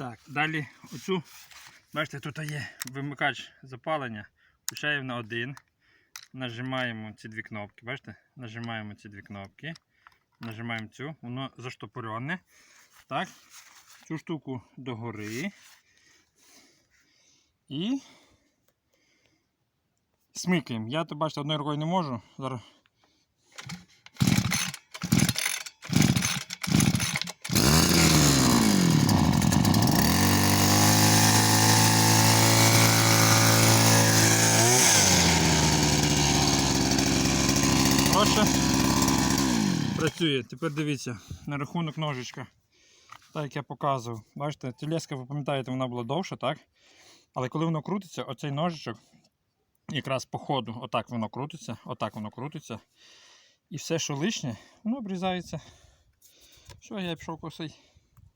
Так, далі оцю, бачите, тут є вимикач запалення. Включаємо на один. Нажимаємо ці дві кнопки. Бачите? Нажимаємо ці дві кнопки. Нажимаємо цю, воно заштопорене. Так. Цю штуку догори. І смикаємо. Я бачите, одною рукою не можу. Зараз. Проще працює. Тепер дивіться, на рахунок ножичка. Так як я показував. Бачите, телеска, ви пам'ятаєте, вона була довша, так? Але коли воно крутиться, оцей ножичок, якраз по ходу, отак воно крутиться, отак воно крутиться. І все, що лишнє, воно обрізається. Все, я пішов косий.